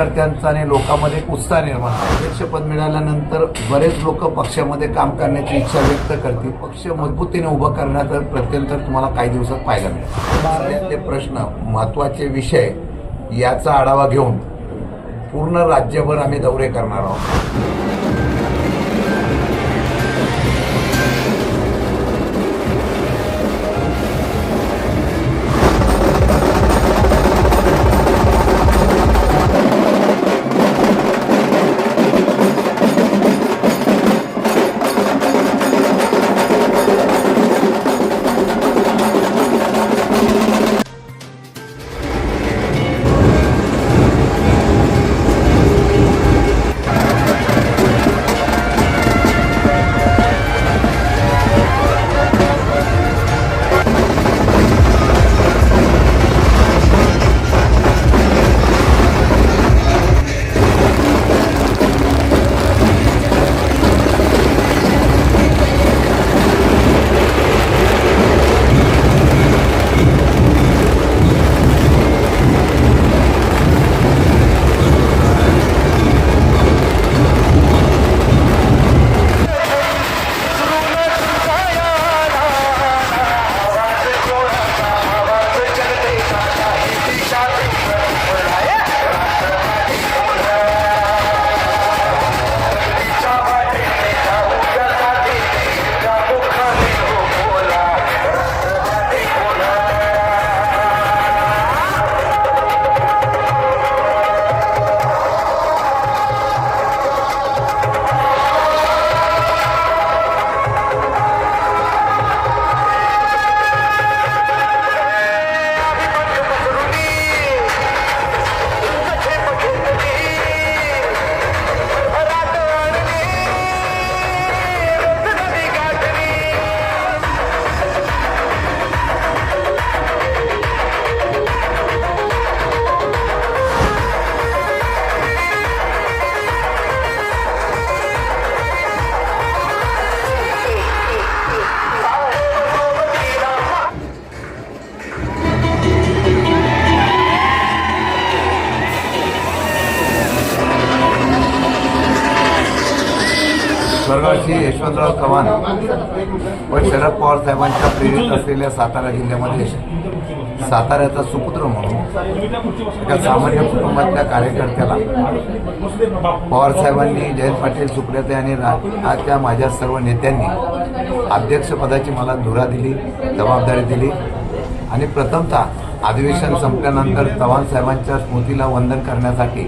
कार्यकर्त्यांचा आणि लोकांमध्ये एक उत्साह निर्माण अध्यक्षपद मिळाल्यानंतर बरेच लोक पक्षामध्ये काम करण्याची इच्छा व्यक्त करतील. पक्ष मजबूतीने उभं करण्याचं प्रत्यंतर तुम्हाला काही दिवसात पाहायला मिळेल. सगळ्यातले प्रश्न महत्त्वाचे विषय याचा आढावा घेऊन पूर्ण राज्यभर आम्ही दौरे करणार आहोत. यशवंतराव चव्हाण व शरद पवार साहेबांच्या प्रेरित असलेल्या सातारा जिल्ह्यामध्ये साताऱ्याचा सुपुत्र म्हणून एका सामान्य कुटुंबातल्या कार्यकर्त्याला पवार साहेबांनी जयंत पाटील सुप्रियाताई आणि राजच्या माझ्या सर्व नेत्यांनी अध्यक्षपदाची मला धुरा दिली जबाबदारी दिली आणि प्रथमतः अधिवेशन संपल्यानंतर चव्हाण साहेबांच्या स्मृतीला वंदन करण्यासाठी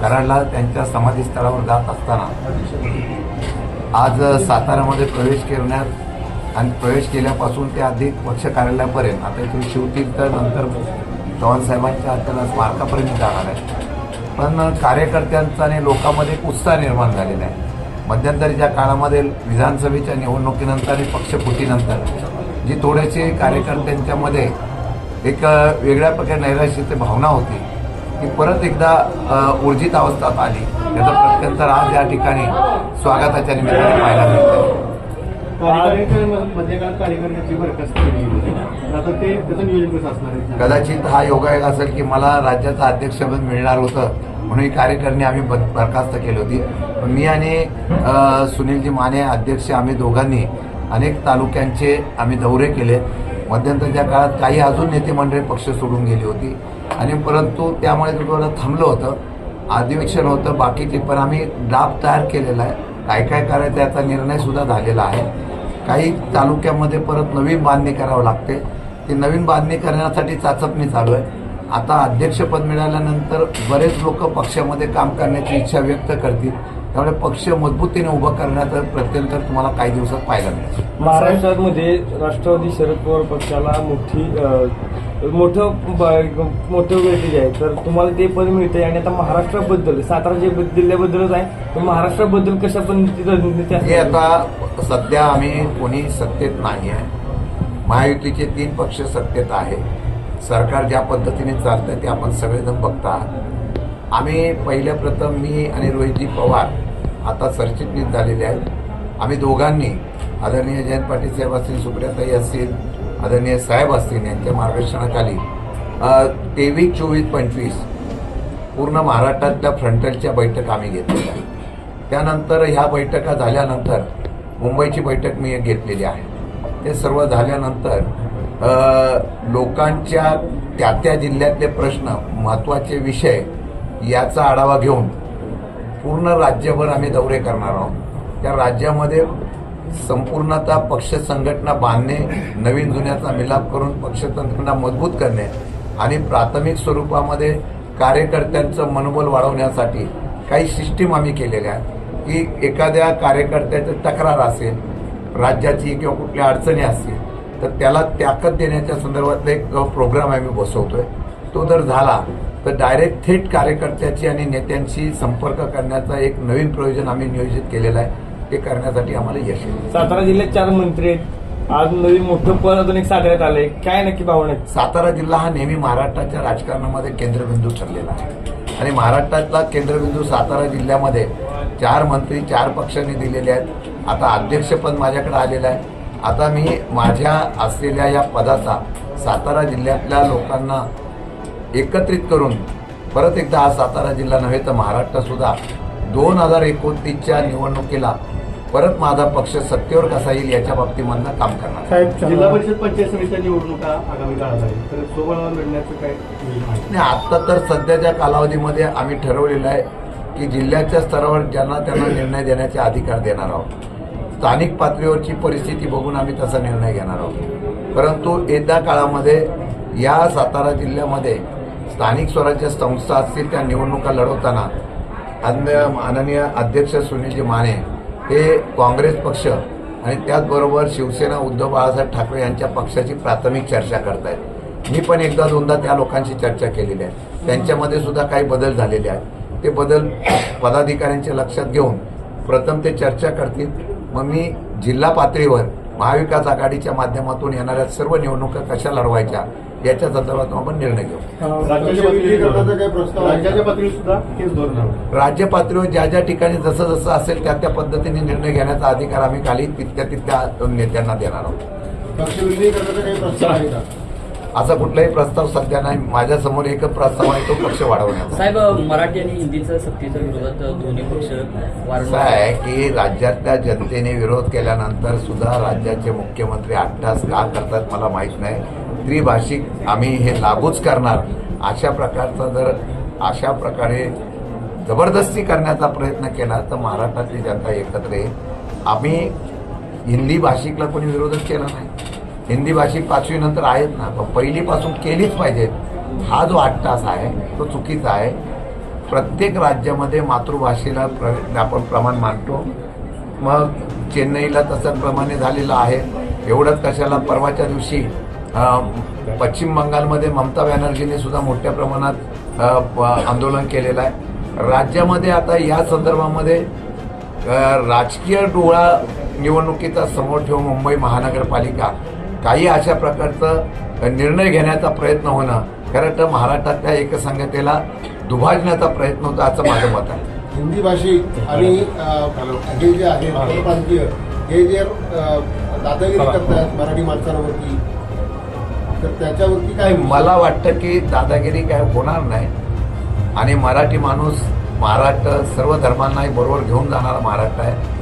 कराडला त्यांच्या समाधीस्थळावर जात असताना आज साताऱ्यामध्ये प्रवेश करण्यात आणि प्रवेश केल्यापासून ते अधिक पक्ष कार्यालयापर्यंत आता इथून शिवतीर्थ नंतर चव्हाण साहेबांच्या त्याला स्मारकापर्यंत जाणार आहे. पण कार्यकर्त्यांचा आणि लोकांमध्ये एक उत्साह निर्माण झालेला आहे. मध्यंतरीच्या काळामध्ये विधानसभेच्या निवडणुकीनंतर आणि पक्षफुटीनंतर जी थोडेसे कार्यकर्त्यांच्यामध्ये एक वेगळ्या प्रकारे नैराश्याची भावना होती. ती परत एकदा ऊर्जित अवस्थेत आली. याचं प्रत्यंतर आज या ठिकाणी स्वागताच्या निमित्ताने पाहायला मिळतं त्याचं आहे? कदाचित हा योगायोग असेल की मला राज्याचं अध्यक्षपद मिळणार होतं म्हणून ही कार्यकारिणी आम्ही बरखास्त केली होती. मी आणि सुनीलजी माने अध्यक्ष आम्ही दोघांनी अनेक तालुक्यांचे आम्ही दौरे केले. मध्यंतरच्या काळात काही अजून नेते मंडळी पक्ष सोडून गेली होती. आणि परंतु त्यामुळे थोडं थांबलं होतं. अधिवेशन होतं बाकीचे पण आम्ही ड्राफ्ट तयार केलेला आहे. काय काय करायचं याचा निर्णयसुद्धा झालेला आहे. काही तालुक्यामध्ये परत नवीन बांधणी करावं लागते. ती नवीन बांधणी करण्यासाठी चाचपणी चालू आहे. आता अध्यक्षपद मिळाल्यानंतर बरेच लोक पक्षामध्ये काम करण्याची इच्छा व्यक्त करतील. त्यामुळे पक्ष मजबूतीने उभं करण्याचं प्रत्यंतर तुम्हाला काही दिवसात पाहायला मिळेल. महाराष्ट्रामध्ये राष्ट्रवादी शरद पवार पक्षाला मोठी मोठं मोठं वेटेज आहे. तर तुम्हाला ते पद मिळते आणि आता महाराष्ट्राबद्दल सातारा जे बद- जिल्ह्याबद्दलच आहे. पण महाराष्ट्राबद्दल कशा रणनीती हे? आता सध्या आम्ही कोणी सत्तेत नाही आहे. महायुतीचे तीन पक्ष सत्तेत आहे. सरकार ज्या पद्धतीने चालतं ते आपण सगळेजण बघता आहात. आम्ही पहिल्या प्रथम मी आणि रोहितजी पवार आता सरचिटणीस झालेले आहेत. आम्ही दोघांनी आदरणीय जयंत पाटील साहेब असतील सुप्रियाताई असतील आदरणीय साहेब असतील यांच्या मार्गदर्शनाखाली तेवीस चोवीस पंचवीस पूर्ण महाराष्ट्रातल्या फ्रंटलच्या बैठक आम्ही घेतलेल्या आहेत. त्यानंतर ह्या बैठका झाल्यानंतर मुंबईची बैठक मी घेतलेली आहे. ते सर्व झाल्यानंतर लोकांच्या त्या त्या जिल्ह्यातले प्रश्न महत्त्वाचे विषय याचा आढावा घेऊन पूर्ण राज्यभर आम्ही दौरे करणार आहोत. त्या राज्यामध्ये संपूर्णतः पक्ष संघटना बांधणे नवीन जुन्याचा मिलाप करून पक्ष मजबूत करणे आणि प्राथमिक स्वरूपामध्ये कार्यकर्त्यांचं मनोबल वाढवण्यासाठी काही सिस्टीम आम्ही केलेल्या आहेत. की एखाद्या कार्यकर्त्याची तक्रार असेल राज्याची किंवा कुठल्या अडचणी असतील तर त्याला ताकद देण्याच्या संदर्भातला एक प्रोग्राम आम्ही बसवतो आहे तो जर झाला तर डायरेक्ट थेट कार्यकर्त्याची आणि नेत्यांशी संपर्क करण्याचा एक नवीन प्रयोजन आम्ही नियोजित केलेलं आहे. ते करण्यासाठी आम्हाला यश येईल सातारा जिल्ह्यात चार मंत्री आहेत. आज नवीन मोठं पद अजून एक साताऱ्यात आलंय. काय नक्की भावना सातारा जिल्हा हा नेहमी महाराष्ट्राच्या राजकारणामध्ये केंद्रबिंदू ठरलेला आहे. आणि महाराष्ट्रातला केंद्रबिंदू सातारा जिल्ह्यामध्ये चार मंत्री चार पक्षांनी दिलेले आहेत. आता अध्यक्षपद माझ्याकडे आलेलं आहे. आता मी माझ्या असलेल्या या पदाचा सातारा जिल्ह्यातल्या लोकांना एकत्रित करून परत एकदा हा सातारा जिल्हा नव्हे तर महाराष्ट्र सुद्धा दोन हजार एकोणतीसच्या निवडणुकीला परत माझा पक्ष सत्तेवर कसा येईल याच्या बाबतीमधनं काम करणार आहे. जिल्हा परिषद पंचायत समितीच्या निवडणुका आगामी काळात आहे तर स्वबळावर लढण्याचं काय योजना आहे? आणि आता तर सध्याच्या कालावधीमध्ये आम्ही ठरवलेलं आहे की जिल्ह्याच्या स्तरावर ज्यांना त्यांना निर्णय देण्याचे अधिकार देणार आहोत स्थानिक पातळीवरची परिस्थिती बघून आम्ही तसा निर्णय घेणार आहोत परंतु येत्या काळामध्ये या सातारा जिल्ह्यामध्ये स्थानिक स्वराज्य संस्था असतील त्या निवडणुका लढवताना अन्य माननीय अध्यक्ष सुनीलजी माने हे काँग्रेस पक्ष आणि त्याचबरोबर शिवसेना उद्धव बाळासाहेब ठाकरे यांच्या पक्षाची प्राथमिक चर्चा करतायत. मी पण एकदा दोनदा त्या लोकांशी चर्चा केलेली आहे. त्यांच्यामध्ये सुद्धा काही बदल झालेले आहेत. ते बदल पदाधिकाऱ्यांच्या लक्षात घेऊन प्रथम ते चर्चा करतील. मग मी जिल्हा पातळीवर महाविकास आघाडीच्या माध्यमातून येणाऱ्या सर्व निवडणुका कशा लढवायच्या याच्या संदर्भात आपण निर्णय घेऊ. राज्य पातळीवर ज्या ज्या ठिकाणी जसं जसं असेल त्या त्या पद्धतीने निर्णय घेण्याचा अधिकार आम्ही खाली तितक्या तितक्या नेत्यांना देणार आहोत. असा कुठलाही प्रस्ताव सध्या नाही. माझ्यासमोर एकच प्रस्ताव आहे तो पक्ष वाढवण्याचा. साहेब मराठी आणि हिंदीचं सक्तीच्या विरोधात दोन्ही पक्ष आहे की राज्यातल्या जनतेने विरोध केल्यानंतर सुद्धा राज्याचे मुख्यमंत्री अट्टास का करतात मला माहीत नाही. त्रिभाषिक आम्ही हे लागूच करणार. अशा प्रकारचा जर अशा प्रकारे जबरदस्ती करण्याचा प्रयत्न केला तर महाराष्ट्रातली जनता एकत्र येईल. आम्ही हिंदी भाषिकला कोणी विरोधच केला नाही. हिंदी भाषिक पाचवी नंतर आहेत ना पण पहिलीपासून केलीच पाहिजे हा जो अट्टास आहे तो चुकीचा आहे. प्रत्येक राज्यामध्ये मातृभाषेला प्र आपण प्रमाण मानतो. मग चेन्नईला तसं प्रमाणे झालेलं आहे. एवढंच कशाला परवाच्या दिवशी पश्चिम बंगालमध्ये ममता बॅनर्जीने सुद्धा मोठ्या प्रमाणात प- आंदोलन केलेलं आहे. राज्यामध्ये आता या संदर्भामध्ये राजकीय डोळा निवडणुकीचा समोर ठेवून मुंबई महानगरपालिका काही अशा प्रकारचं निर्णय घेण्याचा प्रयत्न होणं खरं तर महाराष्ट्रातल्या एकसंघतेला दुभाजण्याचा प्रयत्न होता असं माझं मत आहे. हिंदी भाषिक आणि हे जे आहे परप्रांतीय हे जे दादागिरी करतात मराठी माणसांवरती तर त्याच्यावरती काय मला वाटतं की दादागिरी काय होणार नाही. आणि मराठी माणूस महाराष्ट्र सर्व धर्मांनाही बरोबर घेऊन जाणारा महाराष्ट्र आहे.